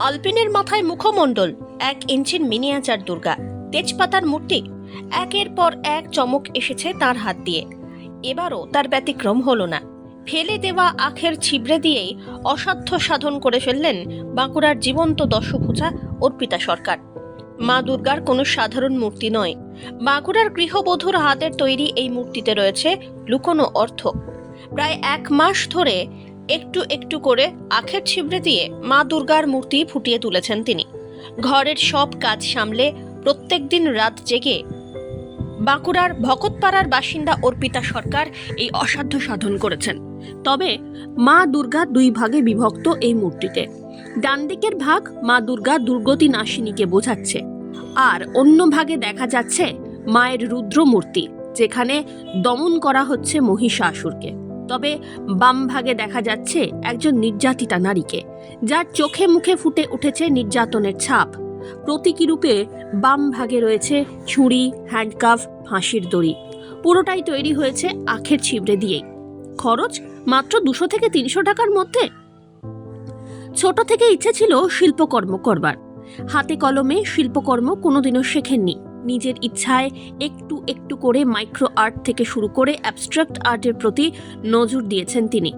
আলপিনের মাথায় মুখমণ্ডল, এক ইঞ্চির মিনিয়াচার দুর্গা, তেজপাতার মূর্তি, একের পর এক চমক এসেছে তার হাত দিয়ে। এবারও তার ব্যতিক্রম হলো না। ফেলে দেওয়া আখের ছিবড়ে দিয়েই অসাধ্য সাধন করে ফেললেন বাঁকুড়ার জীবন্ত দশভূজা অর্পিতা সরকার। মা দুর্গার কোনো সাধারণ মূর্তি নয়। বাঁকুড়ার গৃহবধূর হাতের তৈরি এই মূর্তিতে রয়েছে লুকোনো অর্থ। প্রায় এক মাস ধরে একটু একটু করে আখের ছিবড়ে দিয়ে মা দুর্গার মূর্তি ফুটিয়ে তুলেছেন তিনি। ঘরের সব কাজ সামলে প্রত্যেক দিন রাত জেগে বাঁকুড়ার ভকতপাড়ার বাসিন্দা অর্পিতা সরকার এই অসাধ্য সাধন করেছেন। তবে মা দুর্গা দুই ভাগে বিভক্ত এই মূর্তিতে। ডান দিকের ভাগ মা দুর্গা দুর্গতি নাশিনীকে বোঝাচ্ছে আর অন্য ভাগে দেখা যাচ্ছে মায়ের রুদ্র মূর্তি যেখানে দমন করা হচ্ছে মহিষাসুরকে। তবে বাম ভাগে দেখা যাচ্ছে একজন নির্যাতিতা নারীকে, যার চোখে মুখে ফুটে উঠেছে নির্যাতনের ছাপ। প্রতীকী রূপে বাম ভাগে রয়েছে ছুরি, হ্যান্ডকাফ, ফাঁসির দড়ি। পুরোটাই তৈরি হয়েছে আখের ছিবড়ে দিয়েই। খরচ মাত্র দুশো থেকে তিনশো টাকার মধ্যে। ছোট থেকে ইচ্ছে ছিল শিল্পকর্ম করবার। হাতে কলমে শিল্পকর্ম কোনোদিনও শেখেননি। নিজের ইচ্ছায় একটু একটু করে মাইক্রো আর্ট থেকে শুরু করে অ্যাবস্ট্রাক্ট আর্টের প্রতি নজর দিয়েছেন তিনি।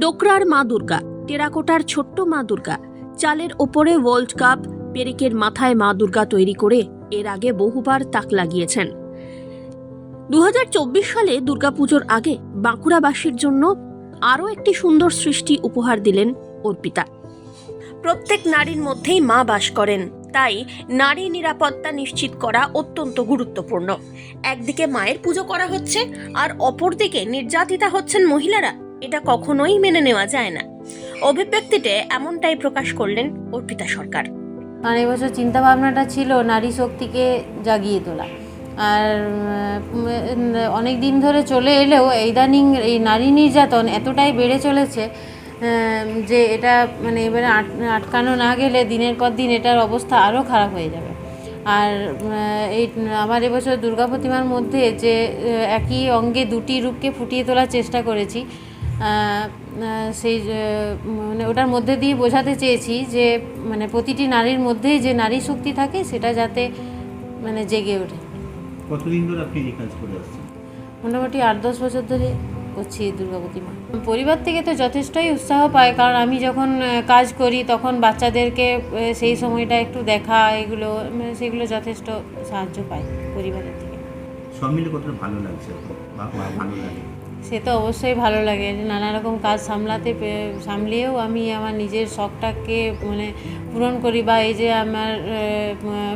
ডোকরার মা দুর্গা, টেরাকোটার ছোট্ট মা দুর্গা, চালের ওপরে ওয়ার্ল্ড কাপ পেরেকের মাথায় মা দুর্গা তৈরি করে এর আগে বহুবার তাক লাগিয়েছেন। দু হাজার চব্বিশ সালে দুর্গাপুজোর আগে বাঁকুড়াবাসীর জন্য আরও একটি সুন্দর সৃষ্টি উপহার দিলেন অর্পিতা। প্রত্যেক নারীর মধ্যেই মা বাস করেন। তাই নারী নিরাপত্তা নিশ্চিত করা অত্যন্ত গুরুত্বপূর্ণ। একদিকে মায়ের পুজো করা হচ্ছে, আর অপরদিকে নির্যাতিতা হচ্ছেন মহিলারা। এটা কখনোই মেনে নেওয়া যায় না। অভিব্যক্তিতে এমনটাই প্রকাশ করলেন অর্পিতা সরকার। আর এবছর চিন্তা ভাবনাটা ছিল নারী শক্তিকে জাগিয়ে তোলা। আর অনেক দিন ধরে চলে এলেও ইদানিং এই নারী নির্যাতন এতটাই বেড়ে চলেছে যে এটা মানে এবারে আট- আটকানো না গেলে দিনের পর দিন এটার অবস্থা আরও খারাপ হয়ে যাবে। আর এই আমার এবছর দুর্গা প্রতিমার মধ্যে যে একই অঙ্গে দুটি রূপকে ফুটিয়ে তোলার চেষ্টা করেছি সেই মানে ওটার মধ্যে দিয়ে বোঝাতে চেয়েছি যে মানে প্রতিটি নারীর মধ্যেই যে নারী শক্তি থাকে সেটা যাতে মানে জেগে ওঠে। কতদিন ধরে আপনি এই কাজ করে আসছেন? মোটামুটি আট দশ বছর ধরে। করছি দুর্গা প্রতিমা পরিবার থেকে তো যথেষ্টই উৎসাহ পায় কারণ আমি যখন কাজ করি তখন বাচ্চাদেরকে সেই সময়টা একটু দেখা এগুলো সেগুলো যথেষ্ট সাহায্য পায় পরিবারের থেকে। সব মিলে কতটা ভালো লাগছে? ভালো লাগে? সে তো অবশ্যই ভালো লাগে নানা রকম কাজ সামলাতে সামলিয়েও আমি আমার নিজের শখটাকে মানে পূরণ করি। বা এই যে আমার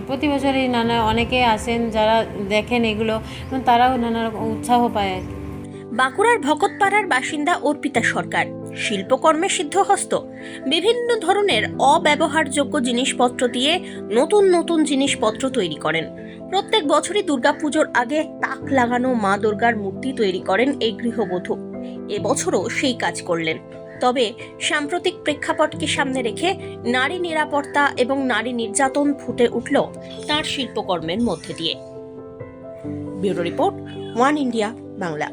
প্রতি বছরই নানা অনেকে আসেন যারা দেখেন এগুলো তারাও নানা রকম উৎসাহ পায় আর কি। বাঁকুড়ার ভকতপাড়ার বাসিন্দা অর্পিতা সরকার। শিল্পকর্মে সিদ্ধহস্ত। বিভিন্ন ধরনের অব্যবহারযোগ্য জিনিসপত্র দিয়ে নতুন নতুন জিনিসপত্র তৈরি করেন। প্রত্যেক বছরই দুর্গাপুজোর আগে তাক লাগানো মা দুর্গার মূর্তি তৈরি করেন এই গৃহবধূ। এবছরও সেই কাজ করলেন। তবে সাম্প্রতিক প্রেক্ষাপটকে সামনে রেখে নারী নিরাপত্তা এবং নারী নির্যাতন ফুটে উঠল তার শিল্পকর্মের মধ্যে দিয়ে। Bureau report, one India, Bangla.